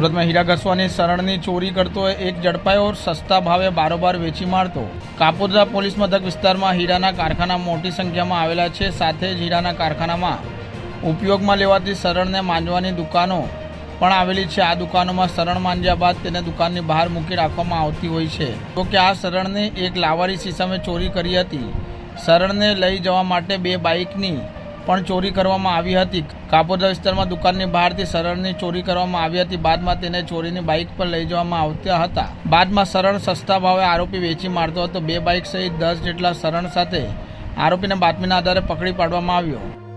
સુરતમાં હીરા ઘસવાની શરણની ચોરી કરતો એક ઝડપાયો સસ્તા ભાવે બારોબાર વેચી મારતો. કાપોદ્રા પોલીસ મથક વિસ્તારમાં હીરાના કારખાના મોટી સંખ્યામાં આવેલા છે, સાથે જ હીરાના કારખાનામાં ઉપયોગમાં લેવાતી શરણને માંજવાની દુકાનો પણ આવેલી છે. આ દુકાનોમાં શરણ માંજ્યા બાદ તેને દુકાનની બહાર મૂકી રાખવામાં આવતી હોય છે. તો કે આ શરણને એક લાવારી સિસામે ચોરી કરી હતી. શરણને લઈ જવા માટે બે બાઇકની પણ ચોરી કરવામાં આવી હતી. કાપોદ્રા વિસ્તારમાં દુકાનની બહારથી શરણની ચોરી કરવામાં આવી હતી. બાદમાં તેને ચોરીની બાઇક પર લઈ જવામાં આવતા હતા. બાદમાં શરણ સસ્તા ભાવે આરોપી વેચી મારતો હતો. બે બાઇક સહિત દસ જેટલા શરણ સાથે આરોપીને બાતમીના આધારે પકડી પાડવામાં આવ્યો.